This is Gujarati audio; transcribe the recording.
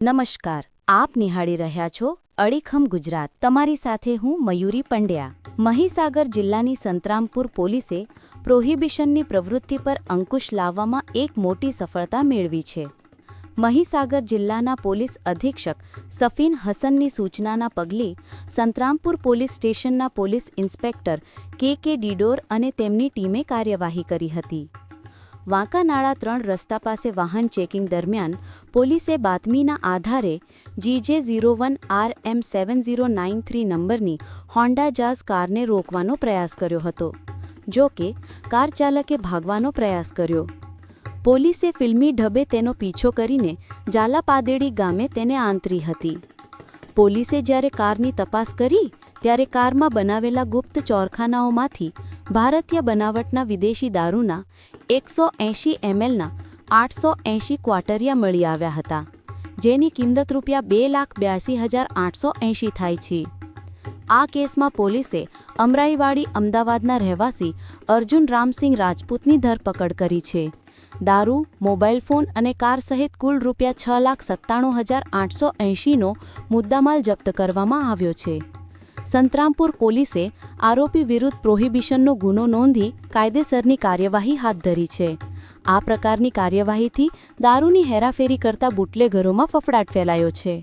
નમસ્કાર, આપ નિહાળી રહ્યા છો અડીખમ ગુજરાત. તમારી સાથે હું મયુરી પંડ્યા. મહીસાગર જિલ્લાની સંતરામપુર પોલીસે પ્રોહિબિશનની પ્રવૃત્તિ પર અંકુશ લાવવામાં એક મોટી સફળતા મેળવી છે. મહીસાગર જિલ્લાના પોલીસ અધિક્ષક સફીન હસનની સૂચનાના પગલે સંતરામપુર પોલીસ સ્ટેશનના police inspector K K Didor અને તેમની ટીમે કાર્યવાહી કરી હતી. વાંકાનાળા ત્રણ રસ્તા પાસે વાહન ચેકિંગ દરમિયાન પોલીસે બાતમીના આધારે GJ zero one R M seven zero nine three નંબરની હોન્ડા જાઝ કારને રોકવાનો પ્રયાસ કર્યો હતો, જો કે કાર ચાલકે ભાગવાનો પ્રયાસ કર્યો. પોલીસે ફિલ્મી ઢબે તેનો પીછો કરીને જાલાપાદેડી ગામે તેને આંતરી હતી. પોલીસે જ્યારે કારની તપાસ કરી, ત્યારે કારમાં બનાવેલા ગુપ્ત ચોરખાનાઓમાંથી ભારતીય બનાવટના વિદેશી દારૂના એકસો એંશી એમએલના આઠસો એંશી ક્વાટરિયા મળી આવ્યા હતા, જેની કિંમત રૂપિયા બે લાખ બ્યાસી હજાર આઠસો એંશી થાય છે. આ કેસમાં પોલીસે અમરાઈવાડી અમદાવાદના રહેવાસી અર્જુન રામસિંહ રાજપૂતની ધરપકડ કરી છે. દારૂ, મોબાઈલ ફોન અને કાર સહિત કુલ રૂપિયા છ લાખ સત્તાણું હજાર આઠસો એંશીનો મુદ્દામાલ જપ્ત કરવામાં આવ્યો છે. સંતરામપુર પોલીસે આરોપી વિરુદ્ધ પ્રોહિબિશનનો ગુનો નોંધી કાયદેસરની કાર્યવાહી હાથ ધરી છે. આ પ્રકારની કાર્યવાહીથી દારૂની હેરાફેરી કરતા બુટલેગરોમાં ફફડાટ ફેલાયો છે.